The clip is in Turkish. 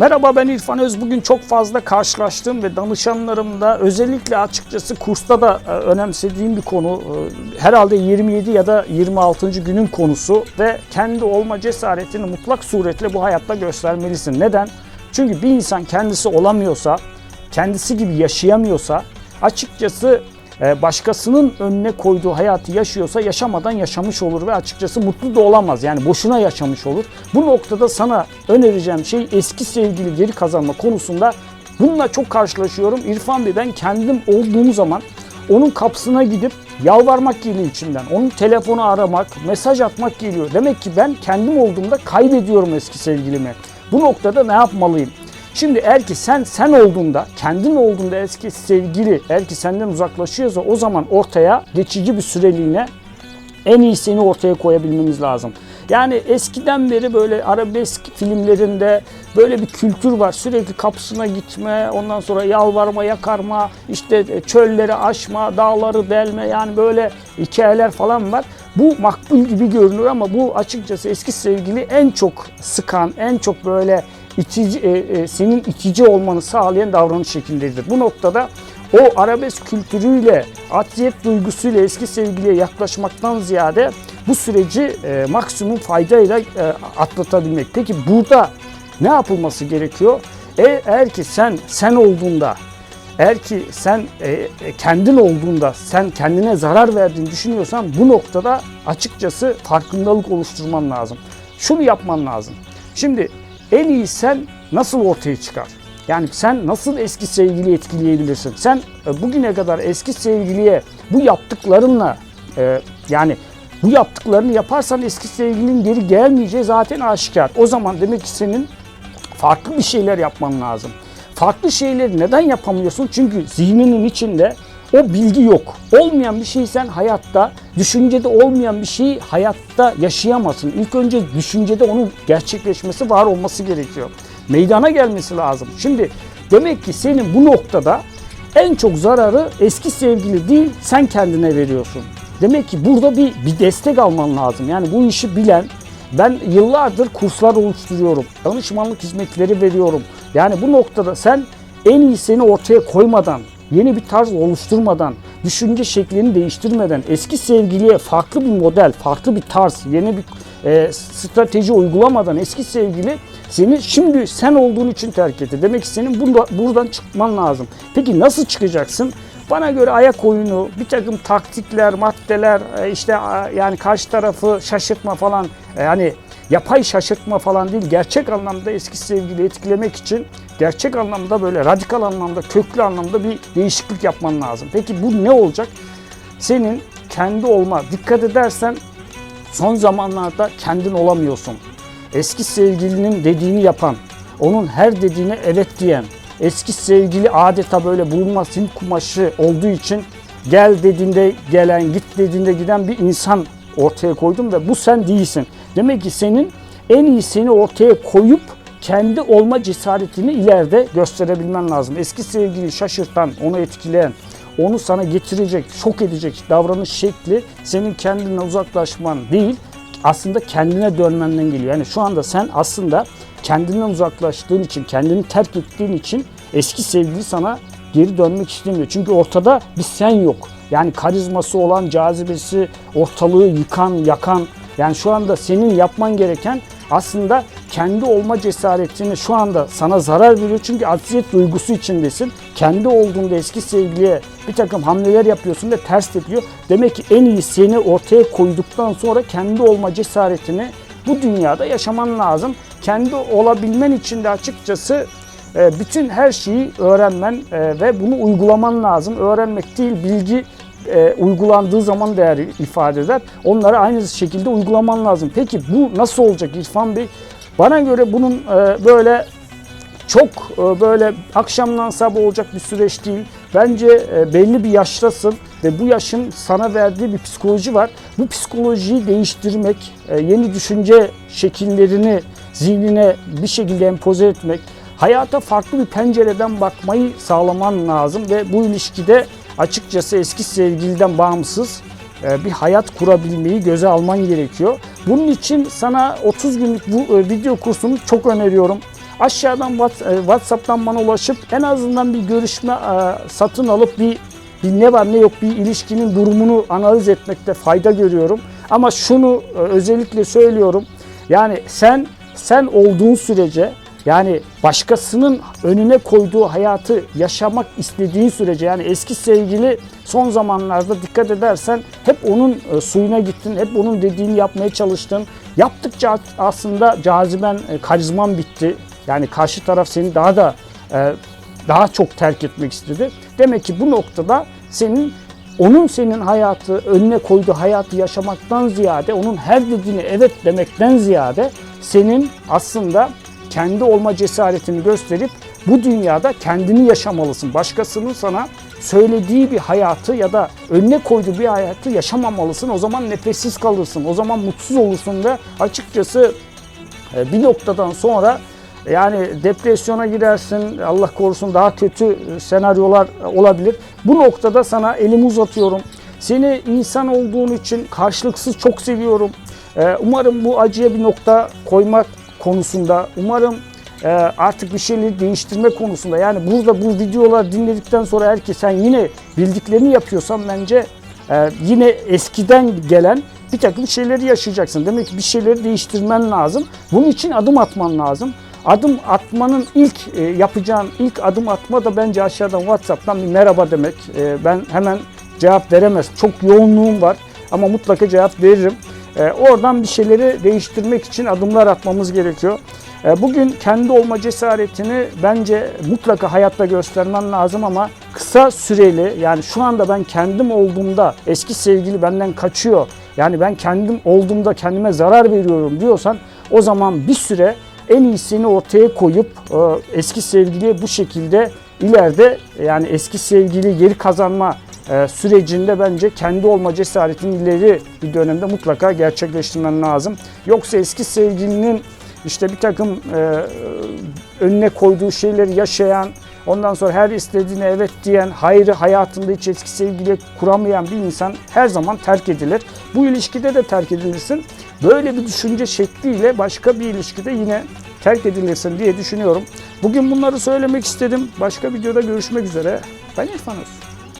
Merhaba ben İrfan Öz. Bugün çok fazla karşılaştığım ve danışanlarımda özellikle açıkçası kursta da e, önemsediğim bir konu. E, Herhalde 27 ya da 26. günün konusu ve kendi olma cesaretini mutlak suretle bu hayatta göstermelisin. Neden? Çünkü bir insan kendisi olamıyorsa, kendisi gibi yaşayamıyorsa açıkçası başkasının önüne koyduğu hayatı yaşıyorsa yaşamadan yaşamış olur ve açıkçası mutlu da olamaz. Yani boşuna yaşamış olur. Bu noktada sana önereceğim şey eski sevgili geri kazanma konusunda bununla çok karşılaşıyorum. İrfan Bey ben kendim olduğum zaman onun kapısına gidip yalvarmak geliyor içimden. Onun telefonu aramak, mesaj atmak geliyor. Demek ki ben kendim olduğumda kaybediyorum eski sevgilimi. Bu noktada ne yapmalıyım? Şimdi eğer ki sen sen olduğunda, kendin olduğunda eski sevgili eğer ki senden uzaklaşıyorsa o zaman ortaya geçici bir süreliğine en iyisini ortaya koyabilmemiz lazım. Yani eskiden beri böyle arabesk filmlerinde böyle bir kültür var. Sürekli kapısına gitme, ondan sonra yalvarma, yakarma, işte çölleri aşma, dağları delme yani böyle hikayeler falan var. Bu makbul gibi görünür ama bu açıkçası eski sevgili en çok sıkan, en çok böyle itici, e, e, senin itici olmanı sağlayan davranış şekilleridir. Bu noktada o arabesk kültürüyle, atiyet duygusuyla eski sevgiliye yaklaşmaktan ziyade bu süreci e, maksimum faydayla e, atlatabilmek. Peki burada ne yapılması gerekiyor? E, eğer ki sen sen olduğunda, eğer ki sen e, e, kendin olduğunda, sen kendine zarar verdiğini düşünüyorsan bu noktada açıkçası farkındalık oluşturman lazım. Şunu yapman lazım. Şimdi en iyi sen nasıl ortaya çıkar? Yani sen nasıl eski sevgiliyi etkileyebilirsin? Sen e, bugüne kadar eski sevgiliye bu yaptıklarınla e, yani bu yaptıklarını yaparsan eski sevgilinin geri gelmeyeceği zaten aşikar. O zaman demek ki senin farklı bir şeyler yapman lazım. Farklı şeyleri neden yapamıyorsun? Çünkü zihninin içinde o bilgi yok. Olmayan bir şey sen hayatta, düşüncede olmayan bir şeyi hayatta yaşayamazsın. İlk önce düşüncede onun gerçekleşmesi, var olması gerekiyor. Meydana gelmesi lazım. Şimdi demek ki senin bu noktada en çok zararı eski sevgili değil, sen kendine veriyorsun. Demek ki burada bir, bir destek alman lazım. Yani bu işi bilen, ben yıllardır kurslar oluşturuyorum. Danışmanlık hizmetleri veriyorum. Yani bu noktada sen en iyisini ortaya koymadan, yeni bir tarz oluşturmadan, düşünce şeklini değiştirmeden, eski sevgiliye farklı bir model, farklı bir tarz, yeni bir e, strateji uygulamadan eski sevgili seni şimdi sen olduğun için terk etti. Demek ki senin bunda, buradan çıkman lazım. Peki nasıl çıkacaksın? Bana göre ayak oyunu, bir takım taktikler, maddeler, e, işte yani karşı tarafı şaşırtma falan, e, yani yapay şaşırtma falan değil, gerçek anlamda eski sevgili etkilemek için gerçek anlamda böyle radikal anlamda, köklü anlamda bir değişiklik yapman lazım. Peki bu ne olacak? Senin kendi olma, dikkat edersen son zamanlarda kendin olamıyorsun. Eski sevgilinin dediğini yapan, onun her dediğine evet diyen, eski sevgili adeta böyle bulunmaz sil kumaşı olduğu için gel dediğinde gelen, git dediğinde giden bir insan ortaya koydum ve bu sen değilsin. Demek ki senin en iyisini ortaya koyup kendi olma cesaretini ileride gösterebilmen lazım. Eski sevgili şaşırtan, onu etkileyen, onu sana getirecek, şok edecek davranış şekli senin kendinden uzaklaşman değil, aslında kendine dönmenden geliyor. Yani şu anda sen aslında kendinden uzaklaştığın için, kendini terk ettiğin için eski sevgili sana geri dönmek istemiyor. Çünkü ortada bir sen yok. Yani karizması olan, cazibesi, ortalığı yıkan, yakan. Yani şu anda senin yapman gereken aslında kendi olma cesaretini şu anda sana zarar veriyor. Çünkü acziyet duygusu içindesin. Kendi olduğunda eski sevgiliye bir takım hamleler yapıyorsun ve ters tepiyor. Demek ki en iyi seni ortaya koyduktan sonra kendi olma cesaretini bu dünyada yaşaman lazım. Kendi olabilmen için de açıkçası e, bütün her şeyi öğrenmen e, ve bunu uygulaman lazım. Öğrenmek değil, bilgi e, uygulandığı zaman değer ifade eder. Onları aynı şekilde uygulaman lazım. Peki bu nasıl olacak İrfan Bey? Bana göre bunun e, böyle çok e, böyle akşamdan sabah olacak bir süreç değil. Bence e, belli bir yaştasın ve bu yaşın sana verdiği bir psikoloji var. Bu psikolojiyi değiştirmek, e, yeni düşünce şekillerini zihnine bir şekilde empoze etmek, hayata farklı bir pencereden bakmayı sağlaman lazım ve bu ilişkide açıkçası eski sevgiliden bağımsız e, bir hayat kurabilmeyi göze alman gerekiyor. Bunun için sana 30 günlük bu e, video kursunu çok öneriyorum. aşağıdan e, WhatsApp'tan bana ulaşıp en azından bir görüşme satın alıp bir bir ne var ne yok bir ilişkinin durumunu analiz etmekte fayda görüyorum. Ama şunu özellikle söylüyorum. Yani sen sen olduğun sürece yani başkasının önüne koyduğu hayatı yaşamak istediğin sürece yani eski sevgili son zamanlarda dikkat edersen hep onun e, suyuna gittin, hep onun dediğini yapmaya çalıştın. Yaptıkça aslında caziben, e, karizman bitti. Yani karşı taraf seni daha da e, daha çok terk etmek istedi. Demek ki bu noktada senin onun senin hayatı önüne koyduğu hayatı yaşamaktan ziyade onun her dediğine evet demekten ziyade senin aslında kendi olma cesaretini gösterip bu dünyada kendini yaşamalısın. Başkasının sana söylediği bir hayatı ya da önüne koyduğu bir hayatı yaşamamalısın. O zaman nefessiz kalırsın. O zaman mutsuz olursun ve açıkçası e, bir noktadan sonra yani depresyona girersin, Allah korusun daha kötü e, senaryolar olabilir. Bu noktada sana elimi uzatıyorum. Seni insan olduğun için karşılıksız çok seviyorum. E, Umarım bu acıya bir nokta koymak konusunda, umarım e, artık bir şeyleri değiştirme konusunda yani burada bu videolar dinledikten sonra ki sen yine bildiklerini yapıyorsan bence ee, yine eskiden gelen bir takım şeyleri yaşayacaksın. Demek ki bir şeyleri değiştirmen lazım. Bunun için adım atman lazım. Adım atmanın ilk e, yapacağın ilk adım atma da bence aşağıdan WhatsApp'tan bir merhaba demek. E, ben hemen cevap veremez. Çok yoğunluğum var ama mutlaka cevap veririm. E, oradan bir şeyleri değiştirmek için adımlar atmamız gerekiyor. E, Bugün kendi olma cesaretini bence mutlaka hayatta göstermen lazım ama kısa süreli yani şu anda ben kendim olduğumda eski sevgili benden kaçıyor. Yani ben kendim olduğumda kendime zarar veriyorum diyorsan o zaman bir süre en iyisini ortaya koyup e, eski sevgiliye bu şekilde ileride yani eski sevgili geri kazanma sürecinde bence kendi olma cesaretini ileri bir dönemde mutlaka gerçekleştirmen lazım. Yoksa eski sevgilinin işte bir takım e, önüne koyduğu şeyleri yaşayan, ondan sonra her istediğine evet diyen, hayrı hayatında hiç eski sevgili kuramayan bir insan her zaman terk edilir. Bu ilişkide de terk edilirsin. Böyle bir düşünce şekliyle başka bir ilişkide yine terk edilirsin diye düşünüyorum. Bugün bunları söylemek istedim. Başka videoda görüşmek üzere. Ben İrfan Öz.